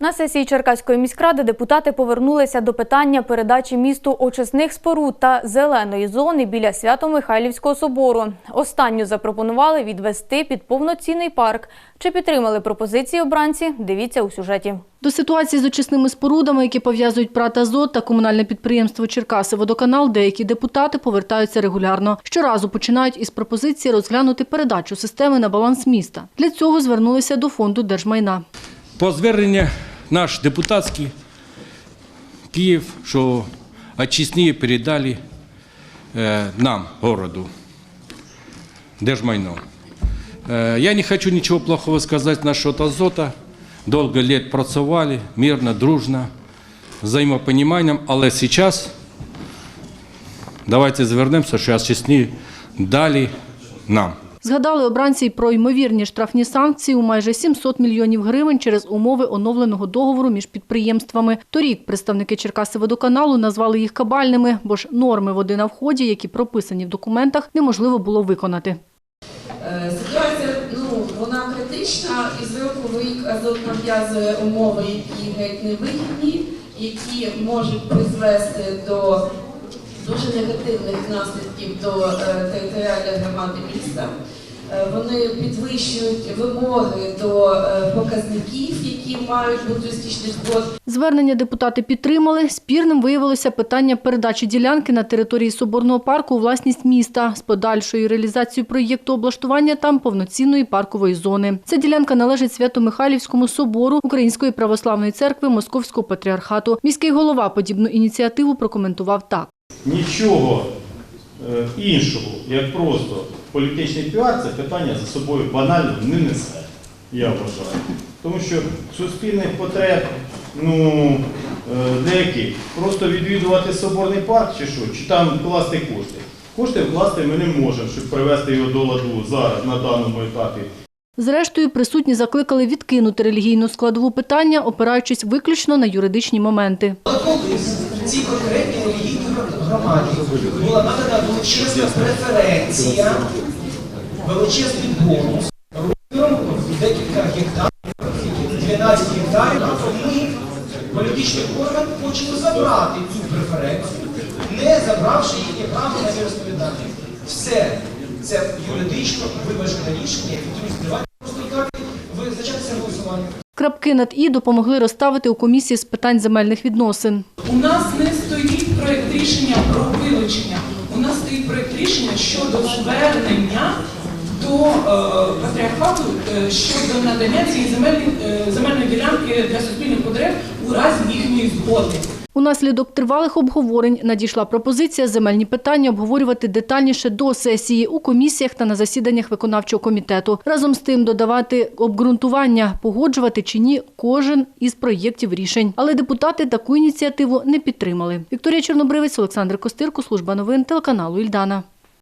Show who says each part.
Speaker 1: На сесії Черкаської міськради депутати повернулися до питання передачі місту очисних споруд та зеленої зони біля Свято-Михайлівського собору. Останню запропонували відвести під повноцінний парк. Чи підтримали пропозиції обранці? Дивіться у сюжеті.
Speaker 2: До ситуації з очисними спорудами, які пов'язують «Прат Азот» та комунальне підприємство «Черкаси Водоканал», деякі депутати повертаються регулярно. Щоразу починають із пропозиції розглянути передачу системи на баланс міста. Для цього звернулися до фонду держмайна.
Speaker 3: По звернення наш депутатський Київ, що очисні передали е, нам, городу, держмайно. Е, я не хочу нічого плохого сказати насчет азота. Довго лет працювали, мирно, дружно, з взаємопоніманням, але зараз давайте звернемося, що очисні далі нам.
Speaker 2: Згадали обранці й про ймовірні штрафні санкції у майже 700 мільйонів гривень через умови оновленого договору між підприємствами. Торік представники Черкаси водоканалу назвали їх кабальними, бо ж норми води на вході, які прописані в документах, неможливо було виконати.
Speaker 4: Е, Ситуація ну, вона критична, і з рік азот нав'язує умови, які геть невигідні, які можуть призвести до дуже негативних наслідків до е, територіальної громади міста. Е, Вони підвищують вимоги до е, показників, які мають бути у стічних вод.
Speaker 2: Звернення депутати підтримали. Спірним виявилося питання передачі ділянки на території Соборного парку у власність міста з подальшою реалізацією проєкту облаштування там повноцінної паркової зони. Ця ділянка належить Свято-Михайлівському собору Української православної церкви Московського патріархату. Міський голова подібну ініціативу прокоментував так.
Speaker 5: Нічого е, іншого, як просто політичний піар, це питання за собою банально не несе, я вважаю. Тому що суспільних потреб, ну, е, деяких, просто відвідувати соборний парк чи що, чи там класти кошти. Кошти вкласти ми не можемо, щоб привести його до ладу зараз, на даному етапі.
Speaker 2: Зрештою, присутні закликали відкинути релігійну складову питання, опираючись виключно на юридичні моменти.
Speaker 6: колись цій конкретній релігійній громаді була надана величезна преференція, величезний бонус розміром декілька гектарів, 12 гектарів, а ми, політичний орган, хочемо забрати цю преференцію, не забравши їхнє право на віросповідання. Все це юридично виважене рішення, яке тоді давайте просто так визначатися голосування.
Speaker 2: Крапки над «і» допомогли розставити у комісії з питань земельних відносин.
Speaker 7: У нас не стоїть проєкт рішення про вилучення. У нас стоїть проєкт рішення щодо звернення до е, патріархату е, щодо надання цієї земельної, е, земельної ділянки для суспільних потреб у разі їхньої згоди.
Speaker 2: Унаслідок тривалих обговорень надійшла пропозиція земельні питання обговорювати детальніше до сесії у комісіях та на засіданнях виконавчого комітету. Разом з тим додавати обґрунтування, погоджувати чи ні кожен із проєктів рішень. Але депутати таку ініціативу не підтримали. Вікторія Чорнобривець, Олександр Костирко, служба новин телеканалу Ільдана.